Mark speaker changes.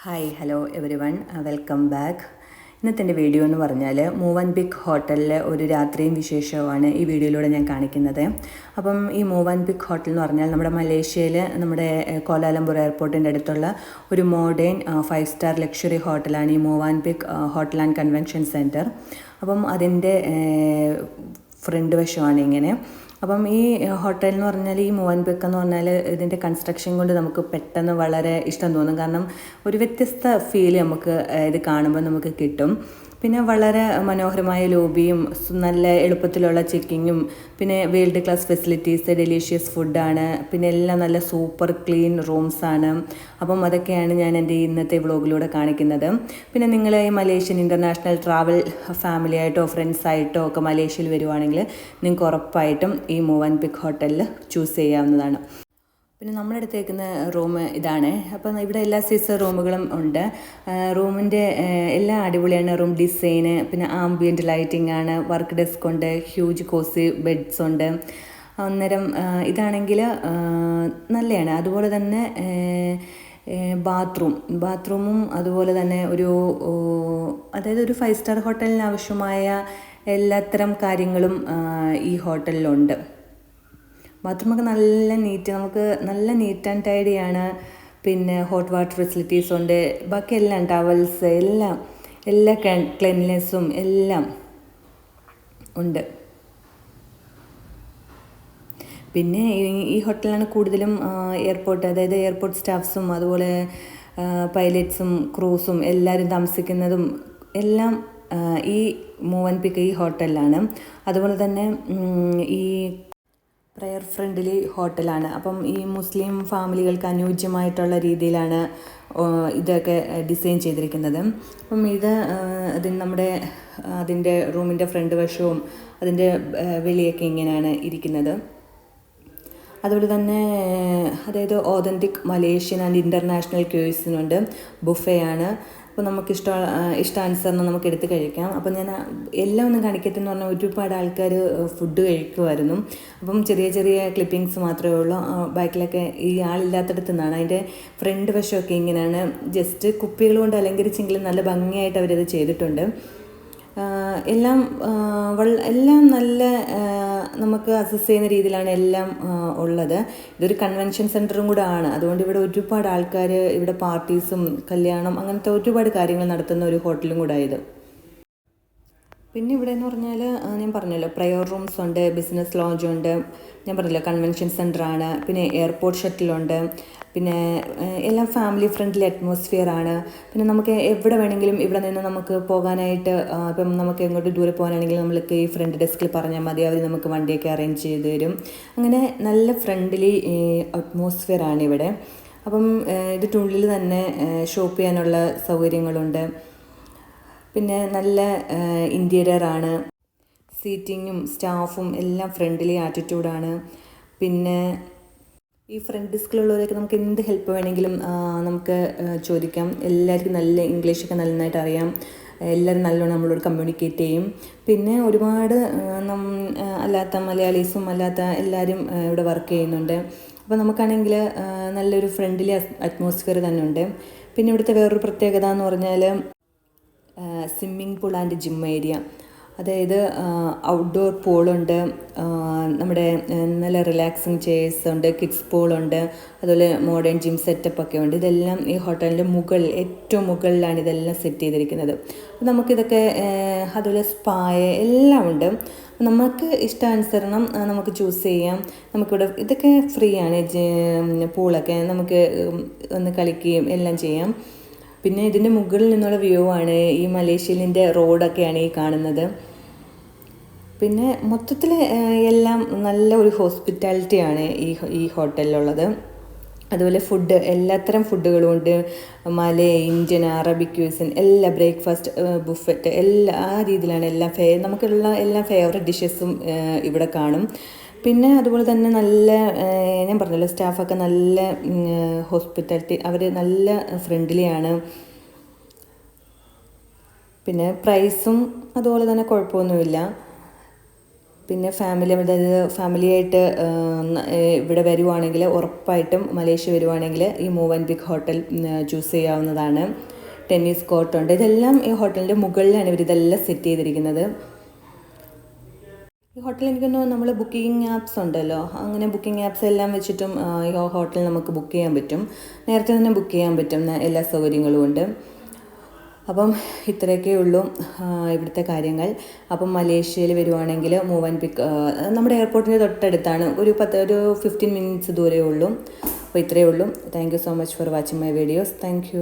Speaker 1: Hi hello everyone welcome back ഇന്നത്തെ എന്റെ video എന്ന് പറഞ്ഞാൽ മൂവൻ ബിഗ് ഹോട്ടലിലെ ഒരു രാത്രിയും വിശേഷവുമാണ് ഈ വീഡിയോയിലൂടെ ഞാൻ കാണിക്കുന്നത്. അപ്പം ഈ മൂവൻ ബിഗ് ഹോട്ടൽ എന്ന് പറഞ്ഞാൽ നമ്മുടെ മലേഷ്യയിൽ നമ്മുടെ കോലാലംപൂർ എയർപോർട്ടിന്റെ അടുത്തുള്ള ഒരു മോഡേൺ ഫൈവ് സ്റ്റാർ ലക്ഷറി ഹോട്ടലാണ് ഈ Movenpick hotel and convention centre അപ്പം അതിന്റെ ഫ്രണ്ട് വശമാണ് ഇങ്ങനെ. അപ്പം ഈ ഹോട്ടൽ എന്ന് പറഞ്ഞാൽ ഈ മൂവൻ ബെക്ക് എന്ന് പറഞ്ഞാൽ ഇതിന്റെ കൺസ്ട്രക്ഷൻ കൊണ്ട് നമുക്ക് പെട്ടെന്ന് വളരെ ഇഷ്ടം തോന്നും. കാരണം ഒരു വ്യത്യസ്ത ഫീൽ നമുക്ക് ഇത് കാണുമ്പോൾ നമുക്ക് കിട്ടും. പിന്നെ വളരെ മനോഹരമായ ലോബിയും നല്ല എളുപ്പത്തിലുള്ള ചെക്കിങ്ങും പിന്നെ വേൾഡ് ക്ലാസ് ഫെസിലിറ്റീസ് ഡെലീഷ്യസ് ഫുഡാണ് പിന്നെ എല്ലാം നല്ല സൂപ്പർ ക്ലീൻ റൂംസ് ആണ്. അപ്പം അതൊക്കെയാണ് ഞാൻ എന്റെ ഇന്നത്തെ വ്ളോഗിലൂടെ കാണിക്കുന്നത്. പിന്നെ നിങ്ങൾ ഈ മലേഷ്യൻ ഇന്റർനാഷണൽ ട്രാവൽ ഫാമിലി ആയിട്ടോ ഫ്രണ്ട്സ് ആയിട്ടോ ഒക്കെ മലേഷ്യയിൽ വരുവാണെങ്കിൽ നിങ്ങൾക്ക് ഉറപ്പായിട്ടും ഈ മൂവ് ആൻഡ് പിക്ക് ഹോട്ടലിൽ ചൂസ് ചെയ്യാവുന്നതാണ്. പിന്നെ നമ്മളെടുത്തേക്കുന്ന റൂം ഇതാണ്. അപ്പം ഇവിടെ എല്ലാ സൈസ് റൂമുകളും ഉണ്ട്. റൂമിന്റെ എല്ലാം അടിപൊളിയാണ്. റൂം ഡിസൈൻ പിന്നെ ആംബിയന്റ് ലൈറ്റിംഗ് ആണ്. വർക്ക് ഡെസ്ക് ഉണ്ട് ഹ്യൂജ് കോസി ബെഡ്സ് ഉണ്ട്. അന്നേരം ഇതാണെങ്കിൽ നല്ലതാണ് അതുപോലെ തന്നെ ബാത്റൂം. ബാത്റൂമും അതുപോലെ തന്നെ ഒരു അതായത് ഒരു ഫൈവ് സ്റ്റാർ ഹോട്ടലിന് ആവശ്യമായ എല്ലാത്തരം കാര്യങ്ങളും ഈ ഹോട്ടലിലുണ്ട് ബാത്റൂമൊക്കെ നല്ല നീറ്റ് നമുക്ക് നല്ല നീറ്റ് ആൻഡ് ടൈഡിയാണ് പിന്നെ ഹോട്ട് വാട്ടർ ഫെസിലിറ്റീസ് ഉണ്ട്. ബാക്കി എല്ലാം ടവൽസ് എല്ലാം എല്ലാ ക്ലെൻലിനെസ്സും എല്ലാം ഉണ്ട്. പിന്നെ ഈ- ഹോട്ടലാണ് കൂടുതലും എയർപോർട്ട് അതായത് എയർപോർട്ട് സ്റ്റാഫ്സും അതുപോലെ പൈലറ്റ്സും ക്രൂസും എല്ലാവരും താമസിക്കുന്നതും എല്ലാം ഈ മൂവൻ പിക്ക് ഈ ഹോട്ടലിലാണ്. അതുപോലെ തന്നെ ഈ പ്രയർ ഫ്രണ്ട്ലി ഹോട്ടലാണ്. അപ്പം ഈ മുസ്ലിം ഫാമിലികൾക്ക് അനുയോജ്യമായിട്ടുള്ള രീതിയിലാണ് ഇതൊക്കെ ഡിസൈൻ ചെയ്തിരിക്കുന്നത്. അപ്പം ഇത് അതിന് നമ്മുടെ അതിന്റെ റൂമിന്റെ ഫ്രണ്ട് വശവും അതിന്റെ വെളിയൊക്കെ ഇങ്ങനെയാണ് ഇരിക്കുന്നത്. അതുപോലെ തന്നെ അതായത് ഓതന്റിക് മലേഷ്യൻ ആൻഡ് ഇന്റർനാഷണൽ ക്യൂസിനുണ്ട് ബുഫയാണ് അപ്പോൾ നമുക്ക് ഇഷ്ട ഇഷ്ടാനുസരണം നമുക്ക് എടുത്ത് കഴിക്കാം. അപ്പം ഞാൻ എല്ലാം ഒന്നും കാണിക്കട്ടെന്ന് പറഞ്ഞാൽ ഒരുപാട് ആൾക്കാർ ഫുഡ് കഴിക്കുമായിരുന്നു അപ്പം ചെറിയ ചെറിയ ക്ലിപ്പിങ്സ് മാത്രമേ ഉള്ളൂ. ബാക്കിലൊക്കെ ഈ ആളില്ലാത്തടത്തു നിന്നാണ്. അതിന്റെ ഫ്രണ്ട് വശമൊക്കെ ഇങ്ങനെയാണ്. ജസ്റ്റ് കുപ്പികൾ കൊണ്ട് അലങ്കരിച്ചെങ്കിലും നല്ല ഭംഗിയായിട്ട് അവരത് ചെയ്തിട്ടുണ്ട്. എല്ലാം എല്ലാം നല്ല നമുക്ക് അസസ് ചെയ്യുന്ന രീതിയിലാണ് എല്ലാം ഉള്ളത്. ഇതൊരു കൺവെൻഷൻ സെന്ററും കൂടെ ആണ് അതുകൊണ്ട് ഇവിടെ ഒരുപാട് ആൾക്കാർ ഇവിടെ പാർട്ടീസും കല്യാണം അങ്ങനത്തെ ഒരുപാട് കാര്യങ്ങൾ നടത്തുന്ന ഒരു ഹോട്ടലും കൂടെ ഇത്. പിന്നെ ഇവിടെ എന്ന് പറഞ്ഞാൽ ഞാൻ പറഞ്ഞല്ലോ പ്രയർ റൂംസ് ഉണ്ട് ബിസിനസ് ലോഞ്ച് ഉണ്ട്. ഞാൻ പറഞ്ഞല്ലോ കൺവെൻഷൻ സെന്ററാണ് പിന്നെ എയർപോർട്ട് ഷട്ടിലുണ്ട് പിന്നെ എല്ലാം ഫാമിലി ഫ്രണ്ട്ലി അറ്റ്മോസ്ഫിയർ ആണ്. പിന്നെ നമുക്ക് എവിടെ വേണമെങ്കിലും ഇവിടെ നിന്ന് നമുക്ക് പോകാനായിട്ട് ഇപ്പം നമുക്ക് എങ്ങോട്ട് ദൂരെ പോകാനാണെങ്കിൽ നമ്മൾക്ക് ഈ ഫ്രണ്ട് ഡെസ്കിൽ പറഞ്ഞാൽ മതി. അവർ നമുക്ക് വണ്ടിയൊക്കെ അറേഞ്ച് ചെയ്ത് തരും. അങ്ങനെ നല്ല ഫ്രണ്ട്ലി അറ്റ്മോസ്ഫിയർ ആണ് ഇവിടെ. അപ്പം ഇത് ഇതിനുള്ളിൽ തന്നെ ഷോപ്പ് ചെയ്യാനുള്ള സൗകര്യങ്ങളുണ്ട്. പിന്നെ നല്ല ഇന്റീരിയർ ആണ്. സീറ്റിങ്ങും സ്റ്റാഫും എല്ലാം ഫ്രണ്ട്ലി ആറ്റിറ്റ്യൂഡാണ് പിന്നെ ഈ ഫ്രണ്ട് ഡെസ്കിലുള്ളവരൊക്കെ നമുക്ക് എന്ത് ഹെൽപ്പ് വേണമെങ്കിലും നമുക്ക് ചോദിക്കാം. എല്ലാവർക്കും നല്ല ഇംഗ്ലീഷൊക്കെ നന്നായിട്ട് അറിയാം. എല്ലാവരും നല്ലോണം നമ്മളോട് കമ്മ്യൂണിക്കേറ്റ് ചെയ്യും. പിന്നെ ഒരുപാട് അല്ലാത്ത മലയാളീസും അല്ലാത്ത എല്ലാവരും ഇവിടെ വർക്ക് ചെയ്യുന്നുണ്ട്. അപ്പോൾ നമുക്കാണെങ്കിൽ നല്ലൊരു ഫ്രണ്ട്ലി അറ്റ്മോസ്ഫിയർ തന്നെ ഉണ്ട്. പിന്നെ ഇവിടുത്തെ വേറൊരു പ്രത്യേകത എന്ന് പറഞ്ഞാൽ swimming pool and gym area അതായത് ഔട്ട്ഡോർ പൂളുണ്ട് നമ്മുടെ നല്ല റിലാക്സിങ് ചെയേഴ്സ് ഉണ്ട് കിഡ്സ് പൂളുണ്ട് അതുപോലെ മോഡേൺ ജിം സെറ്റപ്പ് ഒക്കെ ഉണ്ട്. ഇതെല്ലാം ഈ ഹോട്ടലിന്റെ മുകളിൽ ഏറ്റവും മുകളിലാണ് ഇതെല്ലാം സെറ്റ് ചെയ്തിരിക്കുന്നത്. നമുക്കിതൊക്കെ അതുപോലെ സ്പായ എല്ലാം ഉണ്ട്. നമുക്ക് ഇഷ്ടാനുസരണം നമുക്ക് ചൂസ് ചെയ്യാം. നമുക്കിവിടെ ഇതൊക്കെ ഫ്രീ ആണ് പൂളൊക്കെ നമുക്ക് ഒന്ന് കളിക്കുകയും എല്ലാം ചെയ്യാം. പിന്നെ ഇതിന്റെ മുകളിൽ നിന്നുള്ള വ്യൂ ആണ് ഈ മലേഷ്യയിലിന്റെ റോഡൊക്കെയാണ് ഈ കാണുന്നത്. പിന്നെ മൊത്തത്തിൽ എല്ലാം നല്ല ഒരു ഹോസ്പിറ്റാലിറ്റിയാണ് ഈ ഈ ഹോട്ടലിലുള്ളത് അതുപോലെ ഫുഡ് എല്ലാത്തരം ഫുഡുകളും ഉണ്ട്. മലയ ഇന്ത്യൻ അറബിക് ക്യൂസിൻ എല്ലാ ബ്രേക്ക്ഫാസ്റ്റ് ബുഫറ്റ് എല്ലാ ആ രീതിയിലാണ് എല്ലാം ഫേ നമുക്കുള്ള എല്ലാ ഫേവററ്റ് ഡിഷസും ഇവിടെ കാണും. പിന്നെ അതുപോലെ തന്നെ നല്ല ഞാൻ പറഞ്ഞല്ലോ സ്റ്റാഫൊക്കെ നല്ല ഹോസ്പിറ്റാലിറ്റി അവർ നല്ല ഫ്രണ്ട്ലിയാണ്. പിന്നെ പ്രൈസും അതുപോലെ തന്നെ കുഴപ്പമൊന്നുമില്ല. പിന്നെ ഫാമിലി അതായത് ഫാമിലിയായിട്ട് ഇവിടെ വരുവാണെങ്കിൽ ഉറപ്പായിട്ടും മലേഷ്യ വരുവാണെങ്കിൽ ഈ Movenpick hotel choose ചെയ്യാവുന്നതാണ്. ടെന്നീസ് കോർട്ടുണ്ട്. ഇതെല്ലാം ഈ ഹോട്ടലിന്റെ മുകളിലാണ് ഇവർ ഇതെല്ലാം സെറ്റ് ചെയ്തിരിക്കുന്നത്. ഈ ഹോട്ടലിൽ എനിക്കൊന്ന് നമ്മൾ ബുക്കിംഗ് ആപ്സ് ഉണ്ടല്ലോ അങ്ങനെ ബുക്കിംഗ് ആപ്സ് എല്ലാം വെച്ചിട്ടും ഈ ഹോട്ടൽ നമുക്ക് ബുക്ക് ചെയ്യാൻ പറ്റും. നേരത്തെ തന്നെ ബുക്ക് ചെയ്യാൻ പറ്റും എല്ലാ സൗകര്യങ്ങളും ഉണ്ട്. അപ്പം ഇത്രയൊക്കെ ഉള്ളൂ ഇവിടുത്തെ കാര്യങ്ങൾ. അപ്പം മലേഷ്യയിൽ വരുവാണെങ്കിൽ മൂവ് ആൻഡ് പിക്ക് നമ്മുടെ എയർപോർട്ടിന്റെ തൊട്ടടുത്താണ്. ഒരു പത്ത് ഒരു ഫിഫ്റ്റീൻ മിനിറ്റ്സ് ദൂരമേ ഉള്ളൂ. അപ്പോൾ ഇത്രയേ ഉള്ളൂ. Thank you so much for watching my videos thank